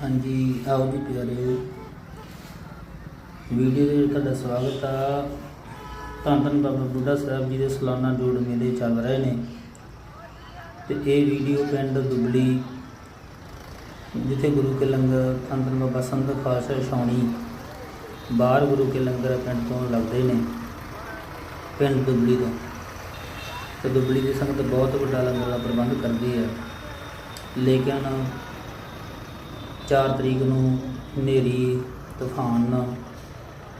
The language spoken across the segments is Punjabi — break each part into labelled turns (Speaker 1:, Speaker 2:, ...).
Speaker 1: ਹਾਂਜੀ, ਆਓ ਜੀ ਪਿਆਰਿਓ। ਵੀਡੀਓ ਦੇ ਵਿੱਚ ਤੁਹਾਡਾ ਸਵਾਗਤ ਆ। ਧੰਨ ਧੰਨ ਬਾਬਾ ਬੁੱਢਾ ਸਾਹਿਬ ਜੀ ਦੇ ਸਾਲਾਨਾ ਜੋੜ ਮੇਲੇ ਚੱਲ ਰਹੇ ਨੇ। ਤੇ ਇਹ ਵੀਡੀਓ ਪਿੰਡ ਦੁਬਲੀ, ਜਿੱਥੇ ਗੁਰੂ ਕੇ ਲੰਗਰ ਧੰਨ ਧੰਨ ਬਾਬਾ ਸੰਤ ਖਾਲਸਾ ਛਾਉਣੀ, ਬਾਹਰ ਗੁਰੂ ਕੇ ਲੰਗਰ ਪਿੰਡ ਤੋਂ ਲੱਗਦੇ ਨੇ, ਪਿੰਡ ਦੁਬਲੀ ਤੋਂ। ਤੇ ਦੁਬਲੀ ਦੀ ਸੰਗਤ ਬਹੁਤ ਵੱਡਾ ਲੰਗਰ ਦਾ ਪ੍ਰਬੰਧ ਕਰਦੀ ਹੈ। ਲੇਕਿਨ 4 ਤਰੀਕ ਨੂੰ ਹਨੇਰੀ, ਤੂਫਾਨ,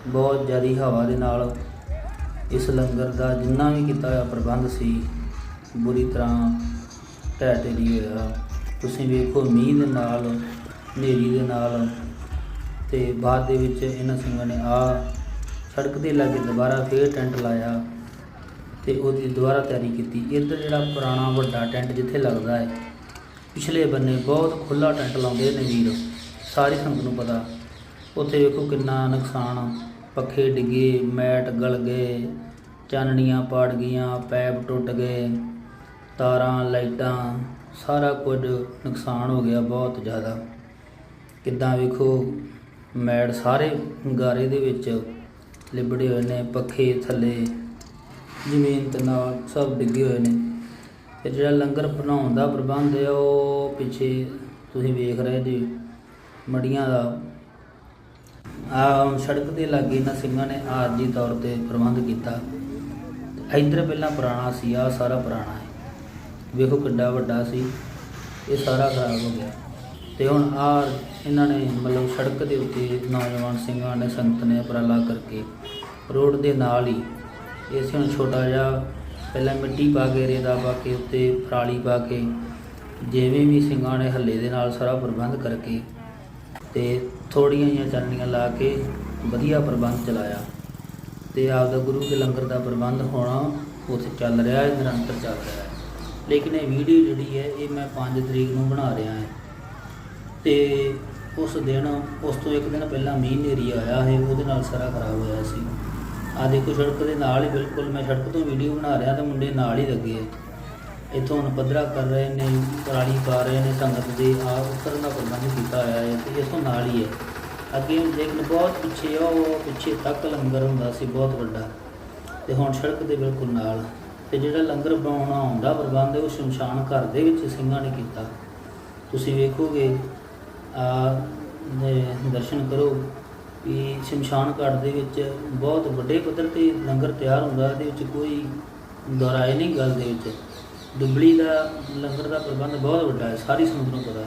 Speaker 1: ਬਹੁਤ ਜ਼ਿਆਦੀ ਹਵਾ ਦੇ ਨਾਲ ਇਸ ਲੰਗਰ ਦਾ ਜਿੰਨਾ ਵੀ ਕੀਤਾ ਹੋਇਆ ਪ੍ਰਬੰਧ ਸੀ, ਬੁਰੀ ਤਰ੍ਹਾਂ ਢਹਿ ਢੇਰੀ ਹੋਇਆ। ਤੁਸੀਂ ਵੇਖੋ ਮੀਂਹ ਦੇ ਨਾਲ, ਹਨੇਰੀ ਦੇ ਨਾਲ ਤੇ ਬਾਅਦ ਦੇ ਵਿੱਚ ਇਹਨਾਂ ਸਿੰਘਾਂ ਨੇ ਆ ਸੜਕ ਦੇ ਲਾਗੇ ਦੁਬਾਰਾ ਫੇਰ ਟੈਂਟ ਲਾਇਆ ਤੇ ਉਹਦੀ ਦੁਬਾਰਾ ਤਿਆਰੀ ਕੀਤੀ। ਇੱਧਰ ਜਿਹੜਾ ਪੁਰਾਣਾ ਵੱਡਾ ਟੈਂਟ ਜਿੱਥੇ ਲੱਗਦਾ ਹੈ ਪਿਛਲੇ ਬੰਨੇ ਬਹੁਤ ਖੁੱਲਾ ਟੈਂਟ ਲਾਉਂਦੇ ਨੇ ਵੀਰ, ਸਾਰੀ ਸੰਗਤ ਨੂੰ ਪਤਾ। ਉੱਥੇ ਵੇਖੋ ਕਿੰਨਾ ਨੁਕਸਾਨ, ਪੱਖੇ ਡਿੱਗੇ, ਮੈਟ ਗਲ ਗਏ, ਚਾਨਣੀਆਂ ਪਾੜ ਗਈਆਂ, ਪੈਪ ਟੁੱਟ ਗਏ, ਤਾਰਾਂ, ਲਾਈਟਾਂ, ਸਾਰਾ ਕੁਝ ਨੁਕਸਾਨ ਹੋ ਗਿਆ ਬਹੁਤ ਜ਼ਿਆਦਾ। ਕਿੱਦਾਂ ਵੇਖੋ, ਮੈਟ ਸਾਰੇ ਗਾਰੇ ਦੇ ਵਿੱਚ ਲਿਬੜੇ ਹੋਏ ਨੇ, ਪੱਖੇ ਥੱਲੇ, ਜ਼ਮੀਨ ਤੇ ਨਾਲ ਸਭ ਡਿੱਗੇ ਹੋਏ ਨੇ। ਤੇ ਜਿਹੜਾ ਲੰਗਰ ਬਣਾਉਣ ਦਾ ਪ੍ਰਬੰਧ ਹੈ, ਉਹ ਪਿੱਛੇ ਤੁਸੀਂ ਵੇਖ ਰਹੇ ਜੀ, ਮੜੀਆਂ ਦਾ। ਆ ਸੜਕ ਦੇ ਲਾਗੇ ਇਹਨਾਂ ਸਿੰਘਾਂ ਨੇ ਆਰਜੀ ਤੌਰ ਤੇ ਪ੍ਰਬੰਧ ਕੀਤਾ। ਇੱਧਰ ਪਹਿਲਾਂ ਪੁਰਾਣਾ ਸੀ ਆ ਸਾਰਾ ਪੁਰਾਣਾ ਹੈ। ਵੇਖੋ ਕਿੱਡਾ ਵੱਡਾ ਸੀ, ਇਹ ਸਾਰਾ ਖਰਾਬ ਹੋ ਗਿਆ। ਤੇ ਹੁਣ ਆ ਇਹਨਾਂ ਨੇ ਮਤਲਬ ਸੜਕ ਦੇ ਉੱਤੇ ਨੌਜਵਾਨ ਸਿੰਘਾਂ ਨੇ, ਸੰਗਤ ਨੇ ਉਪਰਾਲਾ ਕਰਕੇ ਰੋਡ ਦੇ ਨਾਲ ਹੀ ਇਸ ਹੁਣ ਛੋਟਾ ਜਿਹਾ ਪਹਿਲਾਂ ਮਿੱਟੀ ਪਾ ਕੇ, ਰੇਤਾ ਪਾ ਕੇ, ਉੱਤੇ ਪਰਾਲੀ ਪਾ ਕੇ, ਜਿਵੇਂ ਵੀ ਸਿੰਘਾਂ ਨੇ ਹੱਲੇ ਦੇ ਨਾਲ ਸਾਰਾ ਪ੍ਰਬੰਧ ਕਰਕੇ ਤੇ ਥੋੜੀਆਂ ਜਿਹੀਆਂ ਚਾਨਣੀਆਂ ਲਾ ਕੇ ਵਧੀਆ ਪ੍ਰਬੰਧ ਚਲਾਇਆ ਤੇ ਆਪਦਾ ਗੁਰੂ ਕੇ ਲੰਗਰ ਦਾ ਪ੍ਰਬੰਧ ਹੋਣਾ ਉੱਥੇ ਚੱਲ ਰਿਹਾ ਹੈ, ਨਿਰੰਤਰ ਚੱਲ ਰਿਹਾ ਹੈ। ਲੇਕਿਨ ਇਹ ਵੀਡੀਓ ਜਿਹੜੀ ਹੈ, ਇਹ ਮੈਂ 5 ਤਰੀਕ ਨੂੰ ਬਣਾ ਰਿਹਾ ਹਾਂ। ਤੇ ਉਸ ਦਿਨ, ਉਸ ਤੋਂ ਇੱਕ ਦਿਨ ਪਹਿਲਾਂ ਮੀਂਹ ਹਨੇਰੀ ਆਇਆ ਹੈ, ਉਹਦੇ ਨਾਲ ਸਾਰਾ ਖਰਾਬ ਹੋਇਆ ਸੀ। ਆ ਦੇਖੋ ਸੜਕ ਦੇ ਨਾਲ ਹੀ ਬਿਲਕੁਲ ਮੈਂ ਸੜਕ ਤੋਂ ਵੀਡੀਓ ਬਣਾ ਰਿਹਾ ਤਾਂ ਮੁੰਡੇ ਨਾਲ ਹੀ ਲੱਗੇ ਹੈ ਇੱਥੋਂ ਹੁਣ ਪੱਧਰਾ ਕਰ ਰਹੇ ਨੇ, ਪਰਾਲੀ ਪਾ ਰਹੇ ਨੇ, ਸੰਗਤ ਦੇ ਆ ਉਤਰਨ ਦਾ ਪ੍ਰਬੰਧ ਕੀਤਾ ਹੋਇਆ ਹੈ ਤੇ ਇਸ ਤੋਂ ਨਾਲ ਹੀ ਹੈ। ਅੱਗੇ ਲੇਕਿਨ ਬਹੁਤ ਪਿੱਛੇ ਉਹ ਪਿੱਛੇ ਤੱਕ ਲੰਗਰ ਹੁੰਦਾ ਸੀ, ਬਹੁਤ ਵੱਡਾ। ਤੇ ਹੁਣ ਸੜਕ ਦੇ ਬਿਲਕੁਲ ਨਾਲ। ਤੇ ਜਿਹੜਾ ਲੰਗਰ ਬਣਾਉਣਾ ਹੁੰਦਾ ਪ੍ਰਬੰਧ ਹੈ ਉਹ ਸ਼ਮਸ਼ਾਨ ਘਰ ਦੇ ਵਿੱਚ ਸਿੰਘਾਂ ਨੇ ਕੀਤਾ। ਤੁਸੀਂ ਵੇਖੋਗੇ, ਆ ਦਰਸ਼ਨ ਕਰੋ। ਵੀ ਸ਼ਮਸ਼ਾਨ ਘਾਟ ਦੇ ਵਿੱਚ ਬਹੁਤ ਵੱਡੇ ਪੱਧਰ ਤੇ ਲੰਗਰ ਤਿਆਰ ਹੁੰਦਾ, ਇਹਦੇ ਵਿੱਚ ਕੋਈ ਦੁਹਰਾਏ ਨਹੀਂ ਗੱਲ ਦੇ ਵਿੱਚ। ਦੁਬਲੀ ਦਾ ਲੰਗਰ ਦਾ ਪ੍ਰਬੰਧ ਬਹੁਤ ਵੱਡਾ ਹੈ, ਸਾਰੀ ਸਮੁੰਦਰ ਨੂੰ ਪਤਾ ਹੈ